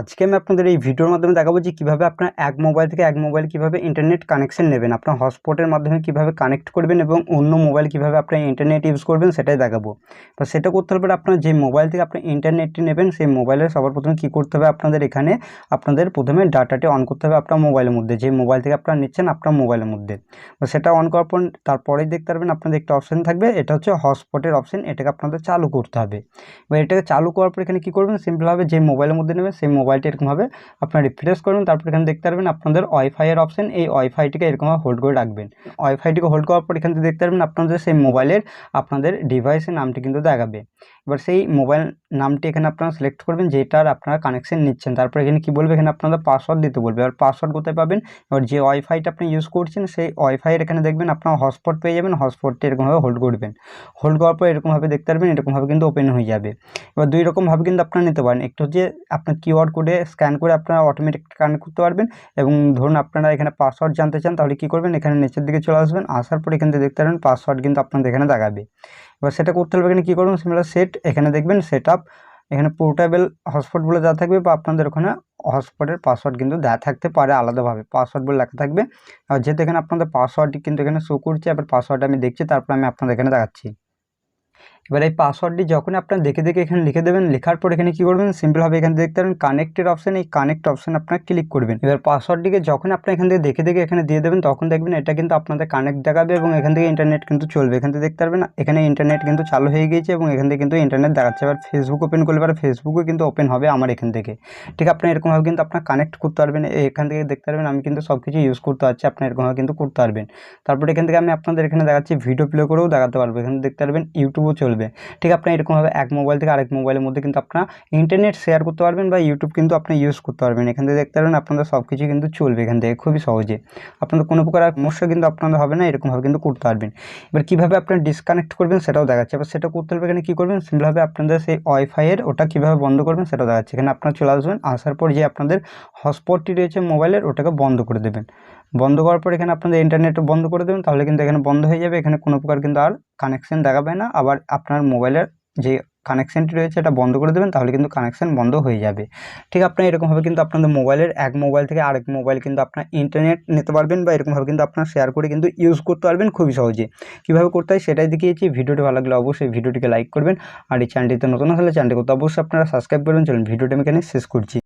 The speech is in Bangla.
আজকে আমি আপনাদের এই ভিডিওর মাধ্যমে দেখাবো যে কীভাবে আপনার এক মোবাইল থেকে এক মোবাইল কীভাবে ইন্টারনেট কানেকশন নেবেন, আপনার হটস্পটের মাধ্যমে কীভাবে কানেক্ট করবেন এবং অন্য মোবাইল কীভাবে আপনার ইন্টারনেট ইউজ করবেন সেটাই দেখাবো। তো সেটা করতে হবে আপনার যে মোবাইল থেকে আপনি ইন্টারনেটটি নেবেন, সেই মোবাইলের সবার প্রথমে কী করতে হবে আপনাদের এখানে? আপনাদের প্রথমে ডাটাটি অন করতে হবে আপনার মোবাইলের মধ্যে, যে মোবাইল থেকে আপনারা নিচ্ছেন আপনার মোবাইলের মধ্যে। তো সেটা অন করার পর তারপরেই দেখতে পারবেন আপনাদের একটা অপশান থাকবে, এটা হচ্ছে হটস্পটের অপশান এটাকে আপনাদের চালু করতে হবে। এবার এটাকে চালু করার পর এখানে কী করবেন? সিম্পলভাবে যে মোবাইলের মধ্যে নেবেন, সেই মোবাইলটি এরকমভাবে আপনারা রিফ্রেশ করবেন তারপর এখানে দেখতে পারবেন আপনাদের ওয়াইফাইয়ের অপশন এই ওয়াইফাইটিকে এরকমভাবে হোল্ড করে রাখবেন। ওয়াইফাইটিকে হোল্ড করার পর এখান দেখতে পারবেন আপনাদের সেই মোবাইলের আপনাদের ডিভাইসের নামটি কিন্তু দেখাবে। এবার সেই মোবাইল নামটি এখানে আপনারা সিলেক্ট করবেন, যেটার আপনারা কানেকশন নিচ্ছেন। তারপর এখানে কি বলবে? এখানে আপনাদের পাসওয়ার্ড দিতে বলবে। এবার পাসওয়ার্ড কোথায় পাবেন? এবার যে ওয়াইফাইটা আপনি ইউজ করছেন, সেই ওয়াইফাইয়ের এখানে দেখবেন আপনার হটস্পট পেয়ে যাবেন হটস্পটটি এরকমভাবে হোল্ড করবেন। হোল্ড করার পর এরকমভাবে দেখতে পারবেন এরকমভাবে কিন্তু ওপেন হয়ে যাবে। এবার দুই রকমভাবে কিন্তু আপনারা নিতে পারেন। একটু হচ্ছে আপনার কিউআর কোডে স্ক্যান করে আপনারা অটোমেটিক কানেক্ট করতে পারবেন এবং ধরুন আপনারা এখানে পাসওয়ার্ড জানতে চান, তাহলে কী করবেন? এখানে নিচের দিকে চলে আসবেন, আসার পর এখান থেকে দেখতে পারবেন পাসওয়ার্ড কিন্তু আপনাদের এখানে দেখাবে। এবার সেটা করতে হলে এখানে কী করবেন? সিমিলার সেট এখানে দেখবেন সেট আপ এখানে পোর্টেবল হটস্পট বলে দেওয়া থাকবে বা আপনাদের ওখানে হটস্পটের পাসওয়ার্ড কিন্তু দেওয়া থাকতে পারে আলাদাভাবে পাসওয়ার্ড বলে লেখা থাকবে। আর যেহেতু এখানে আপনাদের পাসওয়ার্ডটি কিন্তু এখানে শো করছে, এবার পাসওয়ার্ড আমি দেখছি, তারপর আমি আপনাদের এখানে দেখাচ্ছি। এবার এই পাসওয়ার্ডটি যখনই আপনার দেখে দেখে এখানে লিখে দেবেন, লেখার পর এখানে কী করবেন? সিম্পলভাবে এখানে দেখতে পারেন কানেক্টেড অপশান এই কানেক্ট অপশান আপনার ক্লিক করবেন। এবার পাসওয়ার্ডটিকে যখন আপনি এখান থেকে দেখে দেখে এখানে দিয়ে দেবেন, তখন দেখবেন এটা কিন্তু আপনাদের কানেক্ট দেখাবে এবং এখান থেকে ইন্টারনেট কিন্তু চলবে। এখান থেকে দেখতে পারবেন, এখানে ইন্টারনেট কিন্তু চালু হয়ে গিয়েছে এবং এখান থেকে কিন্তু ইন্টারনেট দেখাচ্ছে। এবার ফেসবুক ওপেন করলে এবার ফেসবুকও কিন্তু ওপেন হবে আমার এখান থেকে। ঠিক আপনি এরকমভাবে কিন্তু আপনার কানেক্ট করতে পারবেন, এখান থেকে দেখতে পারবেন আমি কিন্তু সব কিছু ইউজ করতে পারছি আপনি এরকমভাবে কিন্তু করতে পারবেন। তারপর এখান থেকে আমি আপনাদের এখানে দেখাচ্ছি ভিডিও প্লে করেও দেখাতে পারব। এখানে দেখতে পারবেন ইউটিউবও চলবে। ঠিক আপনি এরকমভাবে এক মোবাইল থেকে আরেক মোবাইলের মধ্যে কিন্তু আপনার ইন্টারনেট শেয়ার করতে পারবেন বা ইউটিউব কিন্তু আপনি ইউজ করতে পারবেন। এখান থেকে দেখতে পারবেন আপনাদের সব কিছু কিন্তু চলবে এখান থেকে খুবই সহজে। আপনাদের কোনো প্রকার সমস্যা কিন্তু আপনাদের হবে না, এরকমভাবে কিন্তু করতে পারবেন। এবার কীভাবে আপনার ডিসকানেক্ট করবেন সেটাও দেখাচ্ছে। এবার সেটা করতে হবে এখানে কী করবেন? সিম্পলভাবে আপনাদের সেই ওয়াইফাইয়ের ওটা কীভাবে বন্ধ করবেন সেটাও দেখাচ্ছে। এখানে আপনারা চলে আসবেন, আসার পর যে আপনাদের হটস্পটটি রয়েছে মোবাইলের ওটাকে বন্ধ করে দেবেন। বন্ধ করার পর এখানে আপনাদের ইন্টারনেট বন্ধ করে দেবেন, তাহলে কিন্তু এখানে বন্ধ হয়ে যাবে। এখানে কোনো প্রকার কিন্তু আর কানেকশান দেখাবে না। আবার আপনার মোবাইলের যে কানেকশানটি রয়েছে, এটা বন্ধ করে দেবেন, তাহলে কিন্তু কানেকশান বন্ধ হয়ে যাবে। ঠিক আপনার এরকমভাবে কিন্তু আপনাদের মোবাইলের এক মোবাইল থেকে আরেক মোবাইল কিন্তু আপনার ইন্টারনেট নিতে পারবেন বা এরকমভাবে কিন্তু আপনার শেয়ার করে কিন্তু ইউজ করতে পারবেন খুবই সহজে। কীভাবে করতে হয় সেটাই দেখিয়েছি। ভিডিওটি ভালো লাগলে অবশ্যই ভিডিওটিকে লাইক করবেন। আর এই চ্যানেলটিতে নতুন হলে চ্যানেলটি করতে অবশ্যই আপনারা সাবস্ক্রাইব করবেন। চলুন, ভিডিওটি আমি এখানে শেষ করছি।